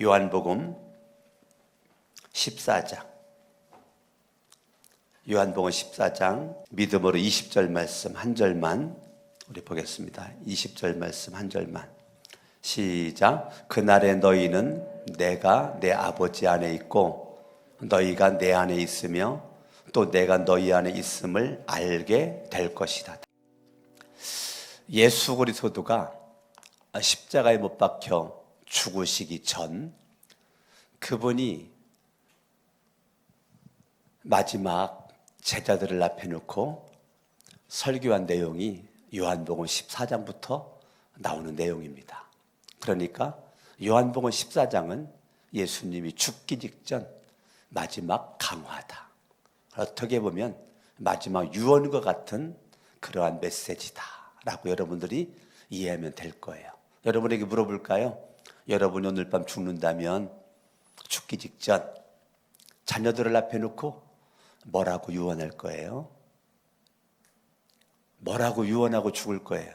요한복음 14장. 요한복음 14장 믿음으로 20절 말씀 한 절만 우리 보겠습니다. 20절 말씀 한 절만. 시작. 그날에 너희는 내가 내 아버지 안에 있고 너희가 내 안에 있으며 또 내가 너희 안에 있음을 알게 될 것이다. 예수 그리스도가 십자가에 못 박혀 죽으시기 전 그분이 마지막 제자들을 앞에 놓고 설교한 내용이 요한복음 14장부터 나오는 내용입니다. 그러니까 요한복음 14장은 예수님이 죽기 직전 마지막 강화다. 어떻게 보면 마지막 유언과 같은 그러한 메시지다라고 여러분들이 이해하면 될 거예요. 여러분에게 물어볼까요? 여러분이 오늘 밤 죽는다면 죽기 직전 자녀들을 앞에 놓고 뭐라고 유언할 거예요? 뭐라고 유언하고 죽을 거예요?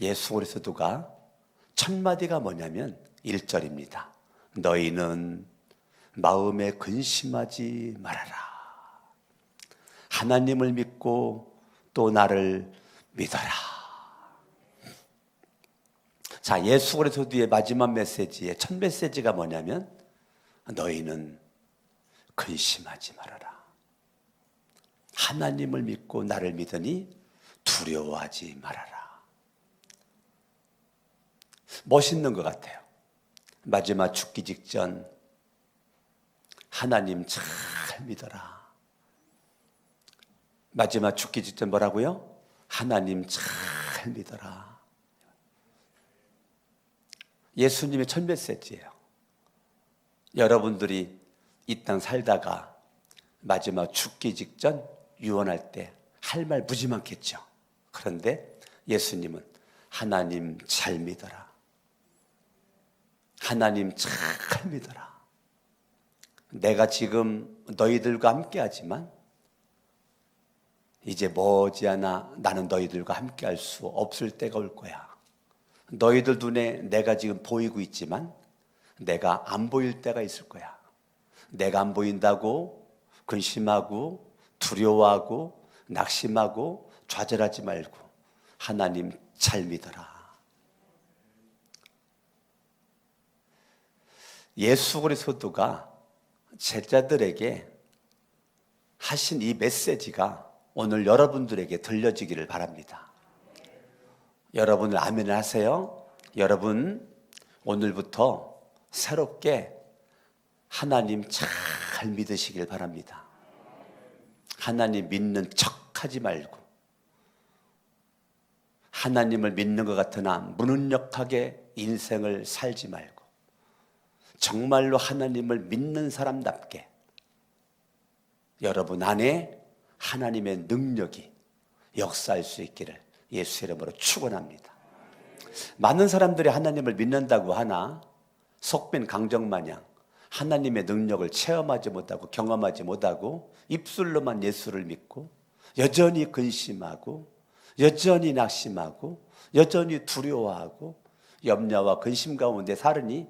예수 그리스도가 첫 마디가 뭐냐면 1절입니다. 너희는 마음에 근심하지 말아라. 하나님을 믿고 또 나를 믿어라. 자, 예수 그리스도의 마지막 메시지의 첫 메시지가 뭐냐면 너희는 근심하지 말아라. 하나님을 믿고 나를 믿으니 두려워하지 말아라. 멋있는 것 같아요. 마지막 죽기 직전 하나님 잘 믿어라. 마지막 죽기 직전 뭐라고요? 하나님 잘 믿어라. 예수님의 첫 메시지예요. 여러분들이 이 땅 살다가 마지막 죽기 직전 유언할 때 할 말 무지 많겠죠. 그런데 예수님은 하나님 잘 믿어라. 하나님 잘 믿어라. 내가 지금 너희들과 함께 하지만 이제 머지않아 나는 너희들과 함께 할 수 없을 때가 올 거야. 너희들 눈에 내가 지금 보이고 있지만 내가 안 보일 때가 있을 거야. 내가 안 보인다고 근심하고 두려워하고 낙심하고 좌절하지 말고 하나님 잘 믿어라. 예수 그리스도가 제자들에게 하신 이 메시지가 오늘 여러분들에게 들려지기를 바랍니다. 여러분을 아멘 하세요. 여러분 오늘부터 새롭게 하나님 잘 믿으시길 바랍니다. 하나님 믿는 척 하지 말고 하나님을 믿는 것 같으나 무능력하게 인생을 살지 말고 정말로 하나님을 믿는 사람답게 여러분 안에 하나님의 능력이 역사할 수 있기를 예수 이름으로 축원합니다. 많은 사람들이 하나님을 믿는다고 하나 속빈 강정 마냥 하나님의 능력을 체험하지 못하고 경험하지 못하고 입술로만 예수를 믿고 여전히 근심하고 여전히 낙심하고 여전히 두려워하고 염려와 근심 가운데 살으니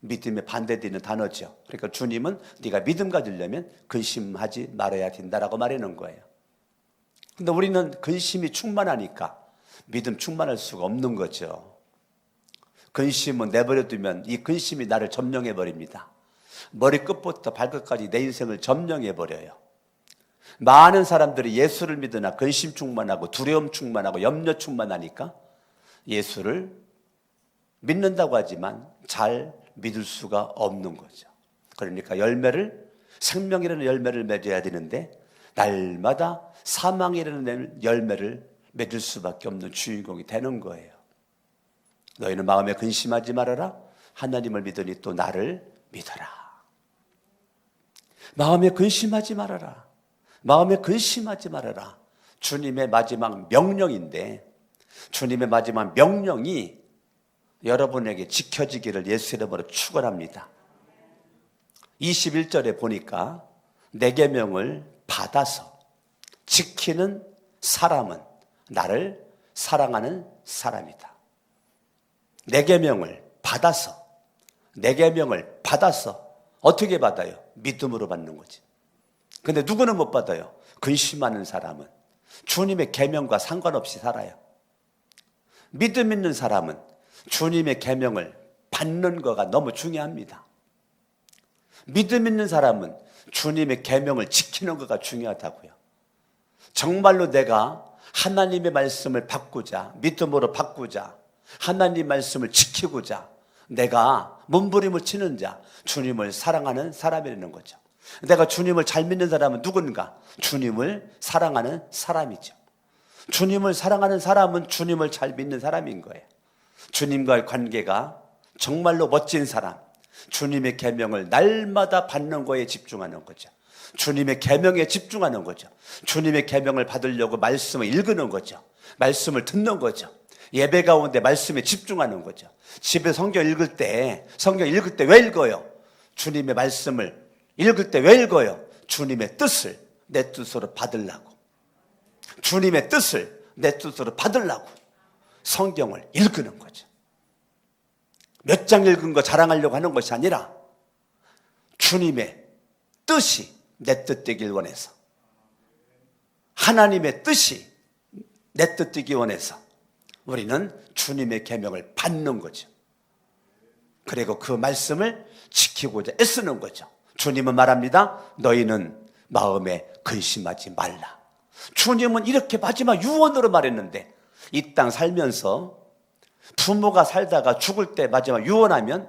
믿음에 반대되는 단어죠. 그러니까 주님은 네가 믿음 가지려면 근심하지 말아야 된다라고 말하는 거예요. 근데 우리는 근심이 충만하니까 믿음 충만할 수가 없는 거죠. 근심은 내버려 두면 이 근심이 나를 점령해 버립니다. 머리끝부터 발끝까지 내 인생을 점령해 버려요. 많은 사람들이 예수를 믿으나 근심 충만하고 두려움 충만하고 염려 충만하니까 예수를 믿는다고 하지만 잘 믿을 수가 없는 거죠. 그러니까 열매를 생명이라는 열매를 맺어야 되는데 날마다 사망이라는 열매를 맺을 수밖에 없는 주인공이 되는 거예요. 너희는 마음에 근심하지 말아라. 하나님을 믿으니 또 나를 믿어라. 마음에 근심하지 말아라. 마음에 근심하지 말아라. 주님의 마지막 명령인데 주님의 마지막 명령이 여러분에게 지켜지기를 예수 이름으로 축원합니다. 21절에 보니까 내 계명을 받아서 지키는 사람은 나를 사랑하는 사람이다. 내 계명을 받아서 내 계명을 받았어. 어떻게 받아요? 믿음으로 받는 거지. 근데 누구는 못 받아요? 근심하는 사람은 주님의 계명과 상관없이 살아요. 믿음 있는 사람은 주님의 계명을 받는 거가 너무 중요합니다. 믿음 있는 사람은 주님의 계명을 지키는 거가 중요하다고요. 정말로 내가 하나님의 말씀을 바꾸자, 믿음으로 바꾸자, 하나님 말씀을 지키고자 내가 몸부림을 치는 자, 주님을 사랑하는 사람이라는 거죠. 내가 주님을 잘 믿는 사람은 누군가? 주님을 사랑하는 사람이죠. 주님을 사랑하는 사람은 주님을 잘 믿는 사람인 거예요. 주님과의 관계가 정말로 멋진 사람, 주님의 계명을 날마다 받는 거에 집중하는 거죠. 주님의 계명에 집중하는 거죠. 주님의 계명을 받으려고 말씀을 읽는 거죠. 말씀을 듣는 거죠. 예배 가운데 말씀에 집중하는 거죠. 집에 성경 읽을 때, 성경 읽을 때 왜 읽어요? 주님의 말씀을 읽을 때 왜 읽어요? 주님의 뜻을 내 뜻으로 받으려고. 주님의 뜻을 내 뜻으로 받으려고 성경을 읽는 거죠. 몇 장 읽은 거 자랑하려고 하는 것이 아니라 주님의 뜻이 내 뜻 되길 원해서 하나님의 뜻이 내 뜻 되기 원해서 우리는 주님의 계명을 받는 거죠. 그리고 그 말씀을 지키고자 애쓰는 거죠. 주님은 말합니다. 너희는 마음에 근심하지 말라. 주님은 이렇게 마지막 유언으로 말했는데 이 땅 살면서 부모가 살다가 죽을 때 마지막 유언하면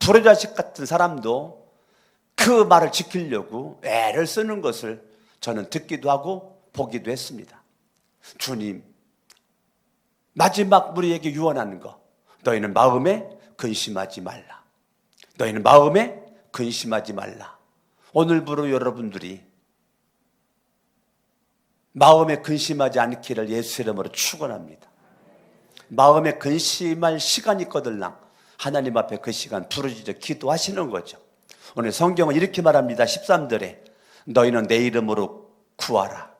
불효자식 같은 사람도 그 말을 지키려고 애를 쓰는 것을 저는 듣기도 하고 보기도 했습니다. 주님, 마지막 우리에게 유언하는 거. 너희는 마음에 근심하지 말라. 너희는 마음에 근심하지 말라. 오늘부로 여러분들이 마음에 근심하지 않기를 예수 이름으로 축원합니다. 마음에 근심할 시간이 있거들랑 하나님 앞에 그 시간 부르짖어 기도하시는 거죠. 오늘 성경은 이렇게 말합니다. 13절에 너희는 내 이름으로 구하라.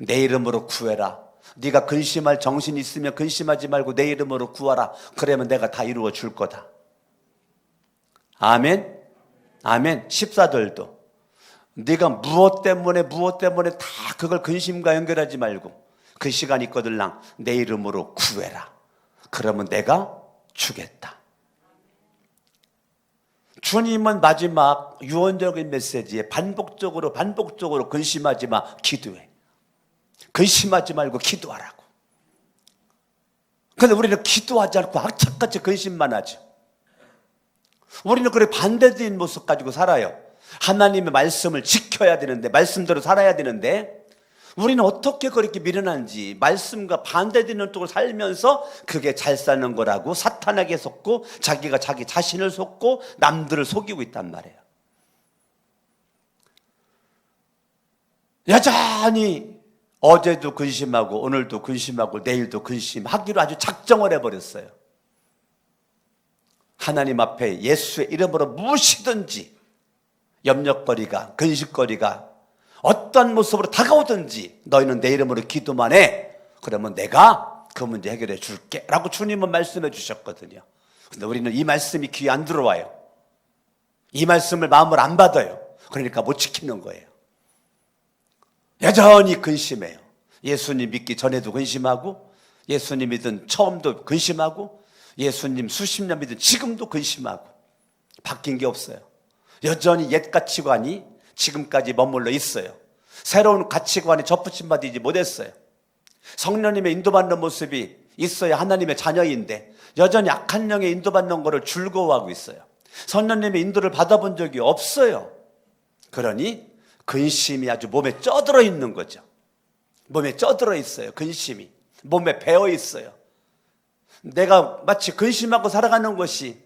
내 이름으로 구해라. 네가 근심할 정신 있으면 근심하지 말고 내 이름으로 구하라. 그러면 내가 다 이루어 줄 거다. 아멘. 아멘. 14절도 네가 무엇 때문에 무엇 때문에 다 그걸 근심과 연결하지 말고 그 시간 있거들랑 내 이름으로 구해라. 그러면 내가 주겠다. 주님은 마지막 유언적인 메시지에 반복적으로 반복적으로 근심하지 마 기도해. 근심하지 말고 기도하라고. 근데 우리는 기도하지 않고 악착같이 근심만 하죠. 우리는 그래 반대된 모습 가지고 살아요. 하나님의 말씀을 지켜야 되는데, 말씀대로 살아야 되는데, 우리는 어떻게 그렇게 미련한지 말씀과 반대되는 쪽을 살면서 그게 잘 사는 거라고 사탄에게 속고 자기가 자기 자신을 속고 남들을 속이고 있단 말이에요. 여전히 어제도 근심하고 오늘도 근심하고 내일도 근심하기로 아주 작정을 해버렸어요. 하나님 앞에 예수의 이름으로 무엇이든지 염려거리가 근심거리가 어떤 모습으로 다가오든지 너희는 내 이름으로 기도만 해. 그러면 내가 그 문제 해결해 줄게. 라고 주님은 말씀해 주셨거든요. 근데 우리는 이 말씀이 귀에 안 들어와요. 이 말씀을 마음을 안 받아요. 그러니까 못 지키는 거예요. 여전히 근심해요. 예수님 믿기 전에도 근심하고, 예수님 믿은 처음도 근심하고, 예수님 수십 년 믿은 지금도 근심하고, 바뀐 게 없어요. 여전히 옛 가치관이 지금까지 머물러 있어요. 새로운 가치관에 접붙임 받지 못했어요. 성령님의 인도받는 모습이 있어야 하나님의 자녀인데 여전히 악한 영에 인도받는 것을 즐거워하고 있어요. 성령님의 인도를 받아본 적이 없어요. 그러니 근심이 아주 몸에 쪄들어 있는 거죠. 몸에 쪄들어 있어요. 근심이. 몸에 배어 있어요. 내가 마치 근심하고 살아가는 것이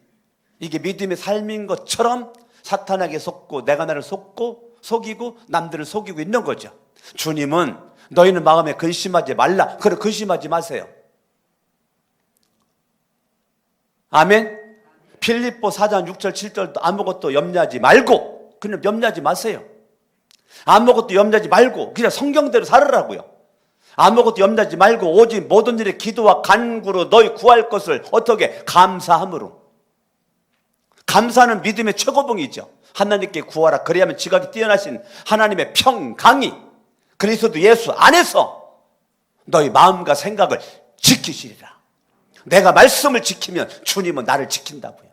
이게 믿음의 삶인 것처럼 사탄에게 속고 내가 나를 속고 속이고 남들을 속이고 있는 거죠. 주님은 너희는 마음에 근심하지 말라. 그래 근심하지 마세요. 아멘. 필립보 4장 6절 7절도 아무것도 염려하지 말고 그냥 염려하지 마세요. 아무것도 염려하지 말고 그냥 성경대로 살으라고요. 아무것도 염려하지 말고 오직 모든 일에 기도와 간구로 너희 구할 것을 어떻게 감사함으로 감사는 믿음의 최고봉이죠. 하나님께 구하라. 그래야만 지각이 뛰어나신 하나님의 평강이 그리스도 예수 안에서 너희 마음과 생각을 지키시리라. 내가 말씀을 지키면 주님은 나를 지킨다고요.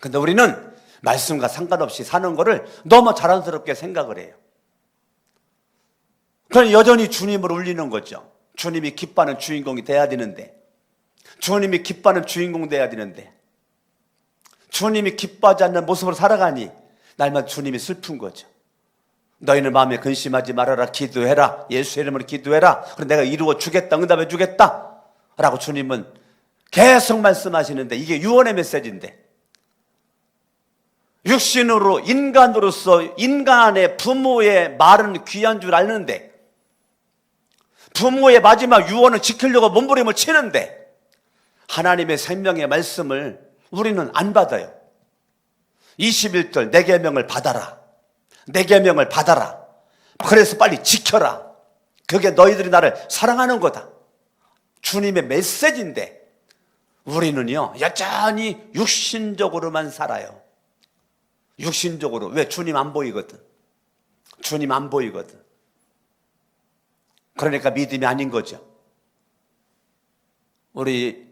근데 우리는 말씀과 상관없이 사는 거를 너무 자랑스럽게 생각을 해요. 그럼 여전히 주님을 울리는 거죠. 주님이 기뻐하는 주인공이 돼야 되는데, 주님이 기뻐하는 주인공 돼야 되는데, 주님이 기뻐하지 않는 모습으로 살아가니 날마다 주님이 슬픈 거죠. 너희는 마음에 근심하지 말아라. 기도해라. 예수 이름으로 기도해라. 그럼 내가 이루어 주겠다. 응답해 주겠다. 라고 주님은 계속 말씀하시는데 이게 유언의 메시지인데 육신으로 인간으로서 인간의 부모의 말은 귀한 줄 아는데 부모의 마지막 유언을 지키려고 몸부림을 치는데 하나님의 생명의 말씀을 우리는 안 받아요. 21절 내 계명을 받아라. 내 계명을 받아라. 그래서 빨리 지켜라. 그게 너희들이 나를 사랑하는 거다. 주님의 메시지인데 우리는요 여전히 육신적으로만 살아요. 육신적으로 왜 주님 안 보이거든. 주님 안 보이거든. 그러니까 믿음이 아닌 거죠. 우리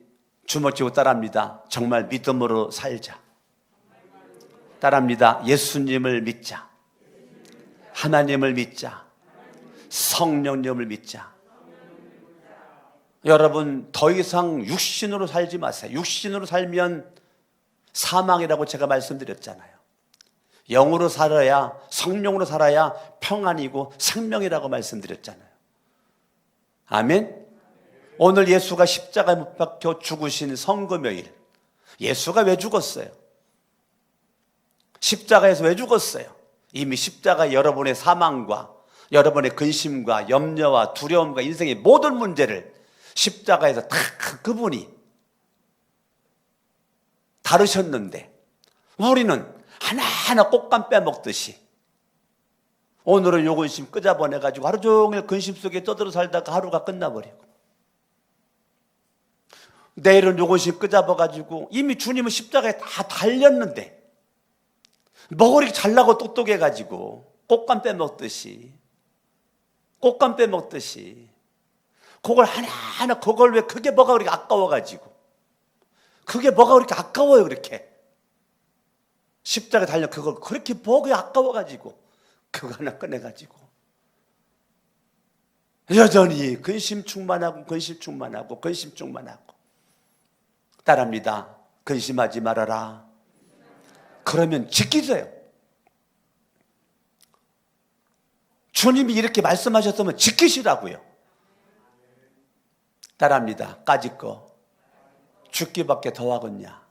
주먹쥐고 따라합니다. 정말 믿음으로 살자. 따라합니다. 예수님을 믿자. 하나님을 믿자. 성령님을 믿자. 여러분, 더 이상 육신으로 살지 마세요. 육신으로 살면 사망이라고 제가 말씀드렸잖아요. 영으로 살아야, 성령으로 살아야 평안이고 생명이라고 말씀드렸잖아요. 아멘? 오늘 예수가 십자가에 못 박혀 죽으신 성금요일. 예수가 왜 죽었어요? 십자가에서 왜 죽었어요? 이미 십자가 여러분의 사망과 여러분의 근심과 염려와 두려움과 인생의 모든 문제를 십자가에서 다 그분이 다루셨는데 우리는 하나하나 꽃감 빼먹듯이 오늘은 요 근심 끄잡아내가지고 하루 종일 근심 속에 떠들어 살다가 하루가 끝나버리고 내일은 요 근심 끄잡아가지고 이미 주님은 십자가에 다 달렸는데 이렇게 잘나고 똑똑해가지고 꽃감 빼먹듯이 꽃감 빼먹듯이 그걸 하나하나 그걸 왜 그게 뭐가 그렇게 아까워가지고 그게 뭐가 그렇게 아까워요 그렇게. 십자가 달려 그걸 그렇게 뭐가 아까워가지고 그거 하나 꺼내가지고. 여전히 근심 충만하고 근심 충만하고 근심 충만하고 따라합니다 근심하지 말아라 그러면 지키세요 주님이 이렇게 말씀하셨으면 지키시라고요 따라합니다. 까짓 거 죽기밖에 더 하겠냐?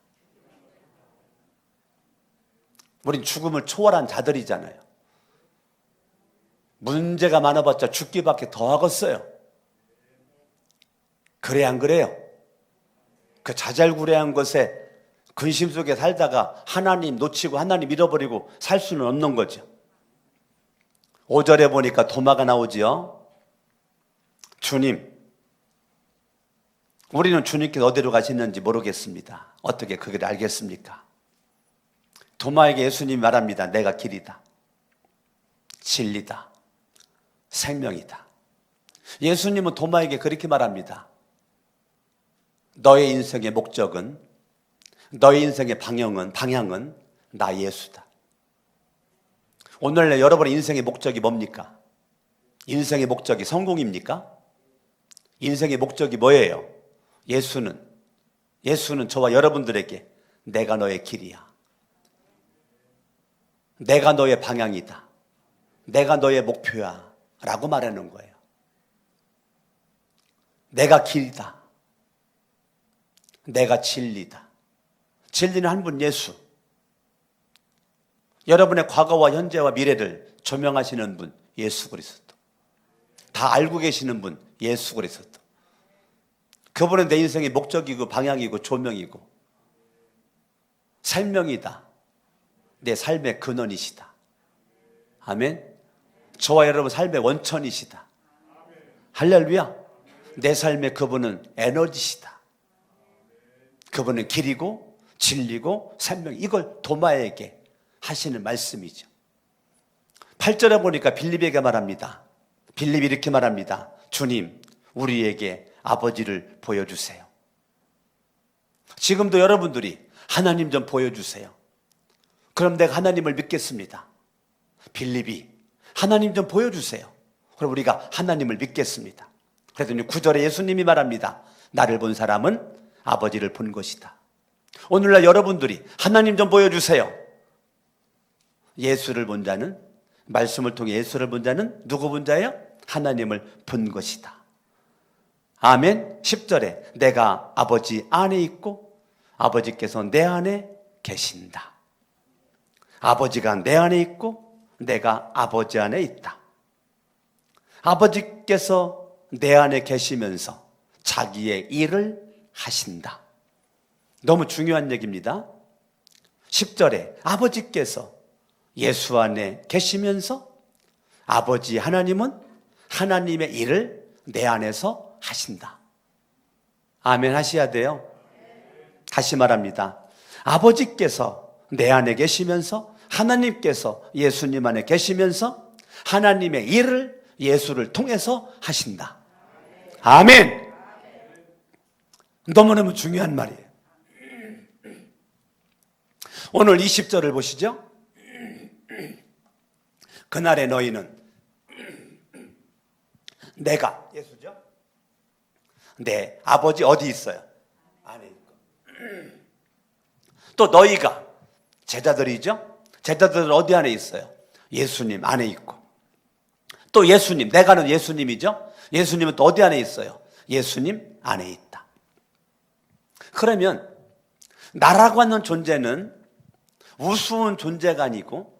우린 죽음을 초월한 자들이잖아요. 문제가 많아봤자 죽기밖에 더 하겠어요. 그래 안 그래요? 그 자잘구레한 것에 근심 속에 살다가 하나님 놓치고 하나님 잃어버리고 살 수는 없는 거죠. 5절에 보니까 도마가 나오지요. 주님, 우리는 주님께서 어디로 가시는지 모르겠습니다. 어떻게 그걸 알겠습니까? 도마에게 예수님이 말합니다. 내가 길이다. 진리다. 생명이다. 예수님은 도마에게 그렇게 말합니다. 너의 인생의 목적은, 너의 인생의 방향은, 방향은 나 예수다. 오늘날 여러분의 인생의 목적이 뭡니까? 인생의 목적이 성공입니까? 인생의 목적이 뭐예요? 예수는 예수는 저와 여러분들에게 내가 너의 길이야. 내가 너의 방향이다. 내가 너의 목표야. 라고 말하는 거예요. 내가 길이다. 내가 진리다. 진리는 한 분 예수. 여러분의 과거와 현재와 미래를 조명하시는 분 예수 그리스도. 다 알고 계시는 분 예수 그리스도. 그분은 내 인생의 목적이고 방향이고 조명이고 설명이다. 내 삶의 근원이시다. 아멘. 저와 여러분 삶의 원천이시다. 할렐루야. 내 삶의 그분은 에너지시다. 그분은 길이고 진리고 생명 이걸 도마에게 하시는 말씀이죠. 8절에 보니까 빌립에게 말합니다. 빌립이 이렇게 말합니다. 주님, 우리에게 아버지를 보여주세요. 지금도 여러분들이 하나님 좀 보여주세요. 그럼 내가 하나님을 믿겠습니다. 빌립이 하나님 좀 보여주세요. 그럼 우리가 하나님을 믿겠습니다. 그랬더니 9절에 예수님이 말합니다. 나를 본 사람은 아버지를 본 것이다. 오늘날 여러분들이 하나님 좀 보여주세요. 예수를 본 자는 말씀을 통해 예수를 본 자는 누구 본 자예요? 하나님을 본 것이다. 아멘. 10절에 내가 아버지 안에 있고 아버지께서 내 안에 계신다. 아버지가 내 안에 있고 내가 아버지 안에 있다. 아버지께서 내 안에 계시면서 자기의 일을 하신다. 너무 중요한 얘기입니다. 10절에 아버지께서 예수 안에 계시면서 아버지 하나님은 하나님의 일을 내 안에서 하신다. 아멘 하셔야 돼요. 다시 말합니다. 아버지께서 내 안에 계시면서 하나님께서 예수님 안에 계시면서 하나님의 일을 예수를 통해서 하신다. 아멘. 너무너무 중요한 말이에요. 오늘 20절을 보시죠. 그날에 너희는 내가 예수죠. 내 아버지 어디 있어요? 안에 있고. 또 너희가 제자들이죠. 제자들은 어디 안에 있어요? 예수님 안에 있고. 또 예수님, 내가는 예수님이죠. 예수님은 또 어디 안에 있어요? 예수님 안에 있다. 그러면 나라고 하는 존재는 우스운 존재가 아니고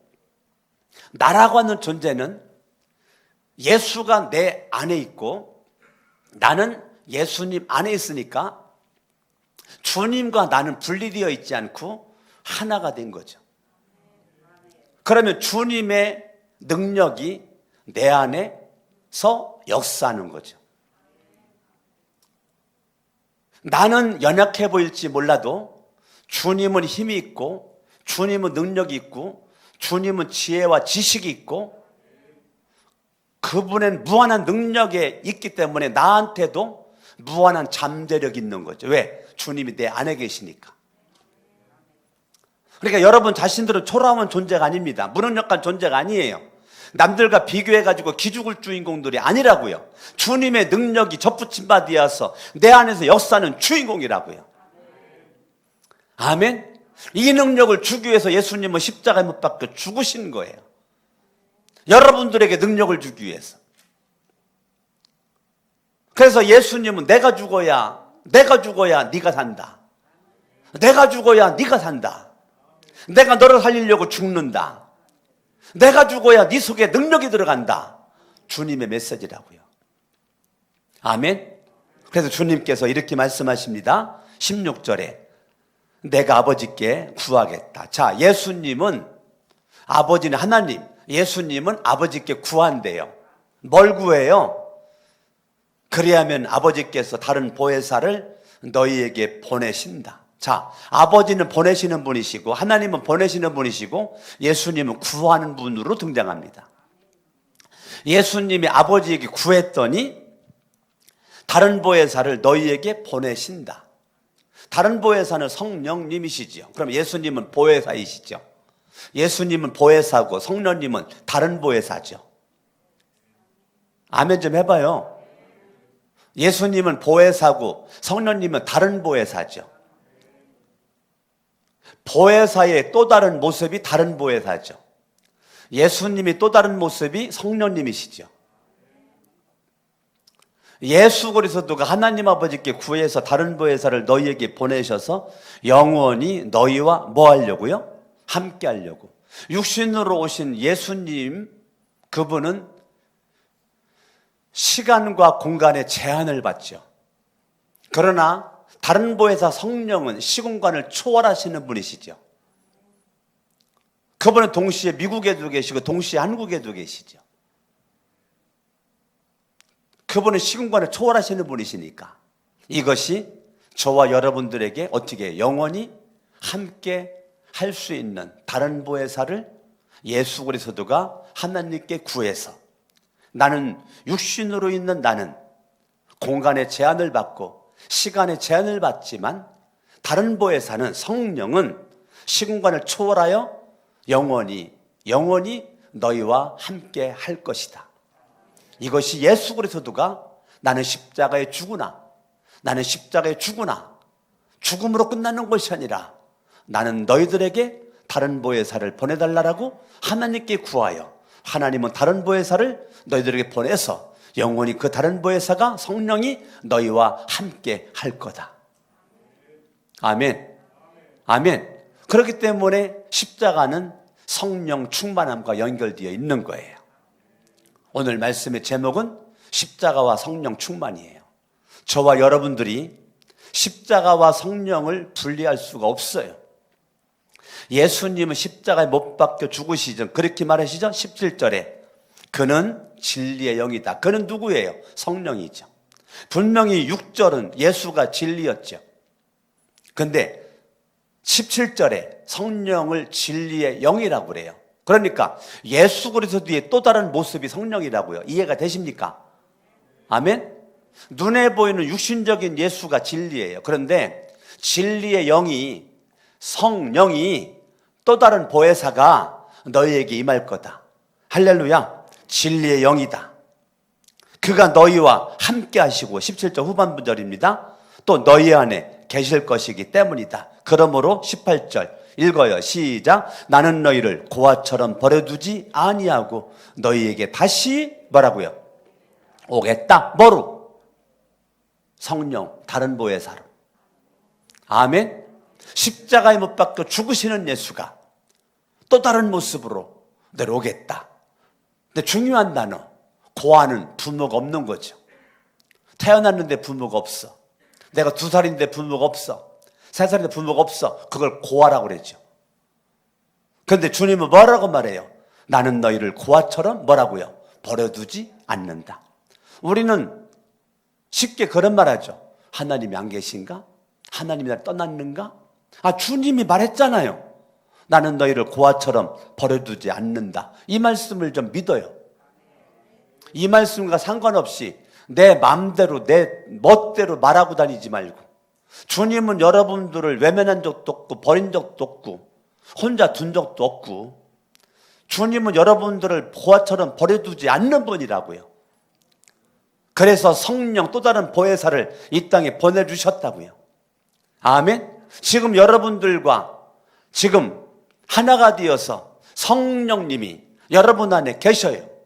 나라고 하는 존재는 예수가 내 안에 있고 나는 예수님 안에 있으니까 주님과 나는 분리되어 있지 않고 하나가 된 거죠. 그러면 주님의 능력이 내 안에서 역사하는 거죠. 나는 연약해 보일지 몰라도 주님은 힘이 있고 주님은 능력이 있고 주님은 지혜와 지식이 있고 그분은 무한한 능력에 있기 때문에 나한테도 무한한 잠재력이 있는 거죠. 왜? 주님이 내 안에 계시니까. 그러니까 여러분 자신들은 초라한 존재가 아닙니다. 무능력한 존재가 아니에요. 남들과 비교해가지고 기죽을 주인공들이 아니라고요. 주님의 능력이 접붙임 바 되어서 내 안에서 역사는 주인공이라고요. 아멘. 이 능력을 주기 위해서 예수님은 십자가에 못 박혀 죽으신 거예요. 여러분들에게 능력을 주기 위해서. 그래서 예수님은 내가 죽어야 내가 죽어야 네가 산다. 내가 죽어야 네가 산다. 내가 너를 살리려고 죽는다. 내가 죽어야 네 속에 능력이 들어간다. 주님의 메시지라고요. 아멘. 그래서 주님께서 이렇게 말씀하십니다. 16절에 내가 아버지께 구하겠다. 자, 예수님은 아버지는 하나님, 예수님은 아버지께 구한대요. 뭘 구해요? 그리하면 아버지께서 다른 보혜사를 너희에게 보내신다. 자, 아버지는 보내시는 분이시고 하나님은 보내시는 분이시고 예수님은 구하는 분으로 등장합니다. 예수님이 아버지에게 구했더니 다른 보혜사를 너희에게 보내신다. 다른 보혜사는 성령님이시지요. 그럼 예수님은 보혜사이시죠. 예수님은 보혜사고 성령님은 다른 보혜사죠. 아멘 좀 해봐요. 예수님은 보혜사고 성령님은 다른 보혜사죠. 보혜사의 또 다른 모습이 다른 보혜사죠. 예수님이 또 다른 모습이 성령님이시죠. 예수 그리스도가 하나님 아버지께 구해서 다른 보혜사를 너희에게 보내셔서 영원히 너희와 뭐 하려고요? 함께 하려고. 육신으로 오신 예수님 그분은 시간과 공간의 제한을 받죠. 그러나 다른 보혜사 성령은 시공간을 초월하시는 분이시죠. 그분은 동시에 미국에도 계시고 동시에 한국에도 계시죠. 그분은 시공간을 초월하시는 분이시니까 이것이 저와 여러분들에게 어떻게 영원히 함께 할 수 있는 다른 보혜사를 예수 그리스도가 하나님께 구해서 나는 육신으로 있는 나는 공간의 제한을 받고 시간의 제한을 받지만 다른 보혜사는 성령은 시공간을 초월하여 영원히 영원히 너희와 함께 할 것이다. 이것이 예수 그리스도가 나는 십자가에 죽으나 나는 십자가에 죽으나 죽음으로 끝나는 것이 아니라 나는 너희들에게 다른 보혜사를 보내달라고 하나님께 구하여 하나님은 다른 보혜사를 너희들에게 보내서 영원히 그 다른 보혜사가 성령이 너희와 함께 할 거다. 아멘. 아멘. 그렇기 때문에 십자가는 성령 충만함과 연결되어 있는 거예요. 오늘 말씀의 제목은 십자가와 성령 충만이에요. 저와 여러분들이 십자가와 성령을 분리할 수가 없어요. 예수님은 십자가에 못 박혀 죽으시죠. 그렇게 말하시죠? 17절에. 그는 진리의 영이다. 그는 누구예요? 성령이죠. 분명히 6절은 예수가 진리였죠. 근데 17절에 성령을 진리의 영이라고 그래요. 그러니까 예수 그리스도의 또 다른 모습이 성령이라고요. 이해가 되십니까? 아멘? 눈에 보이는 육신적인 예수가 진리예요. 그런데 진리의 영이 성령이 또 다른 보혜사가 너희에게 임할 거다. 할렐루야. 진리의 영이다. 그가 너희와 함께 하시고 17절 후반부절입니다. 또 너희 안에 계실 것이기 때문이다. 그러므로 18절 읽어요. 시작. 나는 너희를 고아처럼 버려두지 아니하고 너희에게 다시 뭐라고요? 오겠다. 뭐로? 성령 다른 보혜사로. 아멘. 십자가에 못 박혀 죽으시는 예수가 또 다른 모습으로 내려오겠다. 근데 중요한 단어 고아는 부모가 없는 거죠. 태어났는데 부모가 없어. 내가 두 살인데 부모가 없어. 세 살인데 부모가 없어. 그걸 고아라고 그랬죠. 그런데 주님은 뭐라고 말해요? 나는 너희를 고아처럼 뭐라고요? 버려두지 않는다. 우리는 쉽게 그런 말 하죠. 하나님이 안 계신가? 하나님이 나를 떠났는가? 아, 주님이 말했잖아요. 나는 너희를 고아처럼 버려두지 않는다. 이 말씀을 좀 믿어요. 이 말씀과 상관없이 내 마음대로 내 멋대로 말하고 다니지 말고 주님은 여러분들을 외면한 적도 없고 버린 적도 없고 혼자 둔 적도 없고 주님은 여러분들을 보아처럼 버려두지 않는 분이라고요. 그래서 성령 또 다른 보혜사를 이 땅에 보내주셨다고요. 아멘. 지금 여러분들과 지금 하나가 되어서 성령님이 여러분 안에 계셔요.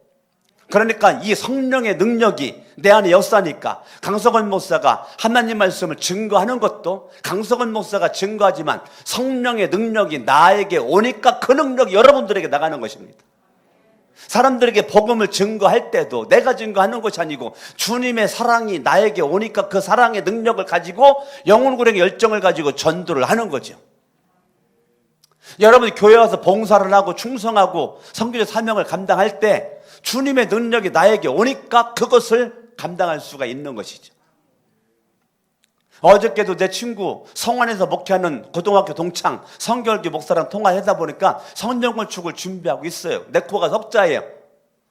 그러니까 이 성령의 능력이 내 안에 역사니까 강석원 목사가 하나님 말씀을 증거하는 것도 강석원 목사가 증거하지만 성령의 능력이 나에게 오니까 그 능력이 여러분들에게 나가는 것입니다. 사람들에게 복음을 증거할 때도 내가 증거하는 것이 아니고 주님의 사랑이 나에게 오니까 그 사랑의 능력을 가지고 영혼구령의 열정을 가지고 전도를 하는 거죠. 여러분이 교회 와서 봉사를 하고 충성하고 성교적 사명을 감당할 때 주님의 능력이 나에게 오니까 그것을 감당할 수가 있는 것이죠. 어저께도 내 친구 성안에서 목회하는 고등학교 동창 성결교 목사랑 통화하다 보니까 성령 건축을 준비하고 있어요. 내 코가 석자예요.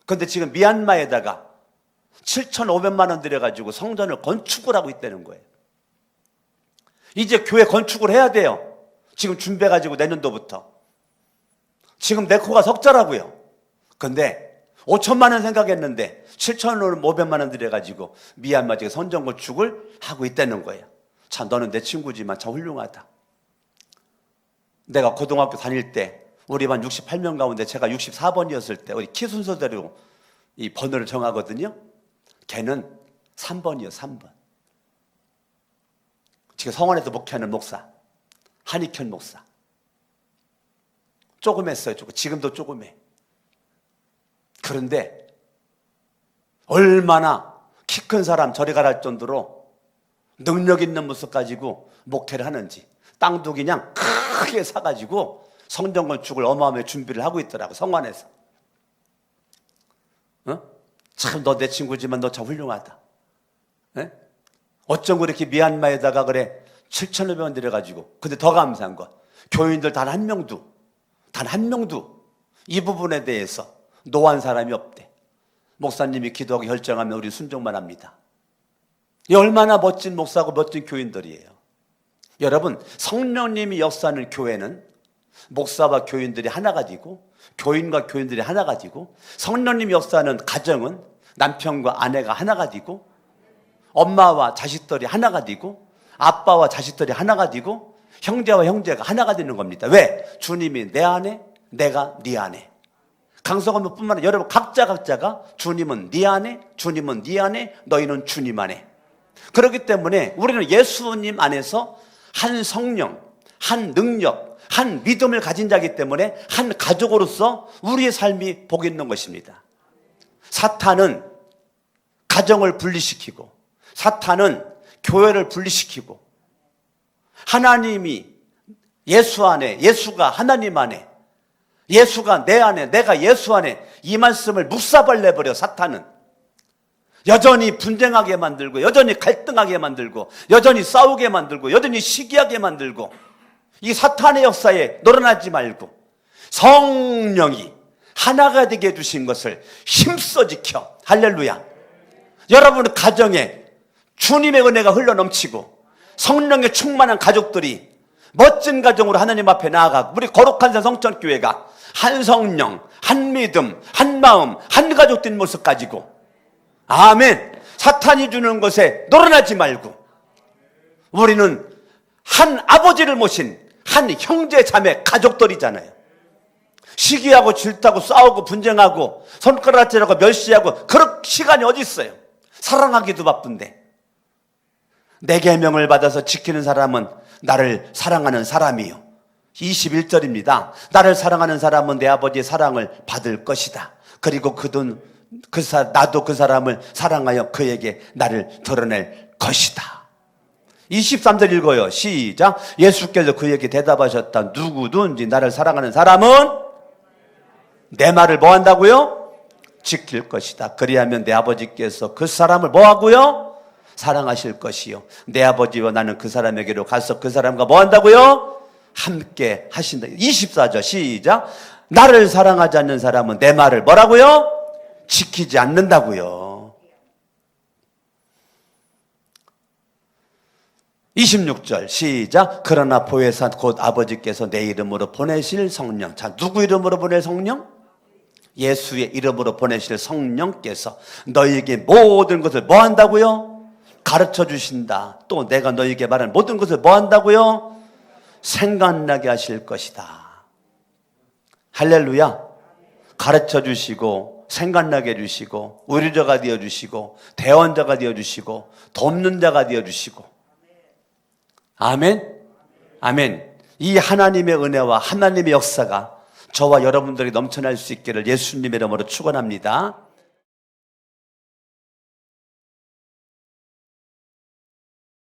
근데 지금 미얀마에다가 7,500만 원 들여가지고 성전을 건축을 하고 있다는 거예요. 이제 교회 건축을 해야 돼요. 지금 준비해가지고 내년도부터. 지금 내 코가 석자라고요. 근데 5천만 원 생각했는데 7천오백만 원 들여가지고 미얀마 지금 선전 건축을 하고 있다는 거예요. 참 너는 내 친구지만 참 훌륭하다. 내가 고등학교 다닐 때 우리 반 68명 가운데 제가 64번이었을 때 우리 키 순서대로 이 번호를 정하거든요. 걔는 3번이요, 3번. 지금 성원에서 목회하는 목사, 한익현 목사. 조금 했어요, 조금. 지금도 조금 해. 그런데 얼마나 키 큰 사람 저리 할 정도로 능력 있는 모습 가지고 목회를 하는지 땅도 그냥 크게 사가지고 성전 건축을 어마어마하게 준비를 하고 있더라고 성관에서 어? 참너 내 친구지만 너 참 훌륭하다 에? 어쩜 그렇게 미얀마에다가 그래 7,500원 들여가지고 근데 더 감사한 거 교인들 단 한 명도, 단 한 명도 이 부분에 대해서 노한 사람이 없대. 목사님이 기도하고 결정하면 우리 순종만 합니다. 이 얼마나 멋진 목사고 멋진 교인들이에요. 여러분, 성령님이 역사하는 교회는 목사와 교인들이 하나가 되고 교인과 교인들이 하나가 되고 성령님이 역사하는 가정은 남편과 아내가 하나가 되고 엄마와 자식들이 하나가 되고 아빠와 자식들이 하나가 되고 형제와 형제가 하나가 되는 겁니다. 왜? 주님이 내 안에 내가 네 안에 강성원뿐만 아니라 여러분 각자 각자가 주님은 네 안에 주님은 네 안에 너희는 주님 안에 그렇기 때문에 우리는 예수님 안에서 한 성령 한 능력 한 믿음을 가진 자이기 때문에 한 가족으로서 우리의 삶이 복 있는 것입니다. 사탄은 가정을 분리시키고 사탄은 교회를 분리시키고 하나님이 예수 안에 예수가 하나님 안에 예수가 내 안에 내가 예수 안에 이 말씀을 묵사발 내버려 사탄은 여전히 분쟁하게 만들고 여전히 갈등하게 만들고 여전히 싸우게 만들고 여전히 시기하게 만들고 이 사탄의 역사에 놀아나지 말고 성령이 하나가 되게 해주신 것을 힘써 지켜. 할렐루야. 여러분 가정에 주님의 은혜가 흘러 넘치고 성령의 충만한 가족들이 멋진 가정으로 하나님 앞에 나아가고 우리 거룩한 산 성천교회가 한 성령, 한 믿음, 한 마음, 한 가족 된 모습 가지고 아멘. 사탄이 주는 것에 놀아나지 말고 우리는 한 아버지를 모신 한 형제 자매 가족들이잖아요. 시기하고 질타고 싸우고 분쟁하고 손가락질하고 멸시하고 그럴 시간이 어디 있어요? 사랑하기도 바쁜데 내 계명을 받아서 지키는 사람은 나를 사랑하는 사람이요. 21절입니다. 나를 사랑하는 사람은 내 아버지의 사랑을 받을 것이다. 그리고 그든 그 사, 나도 그 사람을 사랑하여 그에게 나를 드러낼 것이다. 23절 읽어요. 시작. 예수께서 그에게 대답하셨다. 누구든지 나를 사랑하는 사람은 내 말을 뭐 한다고요? 지킬 것이다. 그리하면 내 아버지께서 그 사람을 뭐 하고요? 사랑하실 것이요. 내 아버지와 나는 그 사람에게로 가서 그 사람과 뭐 한다고요? 함께 하신다. 24절 시작. 나를 사랑하지 않는 사람은 내 말을 뭐라고요? 지키지 않는다고요. 26절 시작. 그러나 보혜사 곧 아버지께서 내 이름으로 보내실 성령. 자, 누구 이름으로 보낼 성령? 예수의 이름으로 보내실 성령께서 너희에게 모든 것을 뭐 한다고요? 가르쳐 주신다. 또 내가 너희에게 말한 모든 것을 뭐 한다고요? 생각나게 하실 것이다. 할렐루야. 가르쳐 주시고 생각나게 해 주시고 의료자가 되어 주시고 대원자가 되어 주시고 돕는 자가 되어 주시고 아멘. 아멘. 이 하나님의 은혜와 하나님의 역사가 저와 여러분들이 넘쳐날 수 있기를 예수님의 이름으로 축원합니다.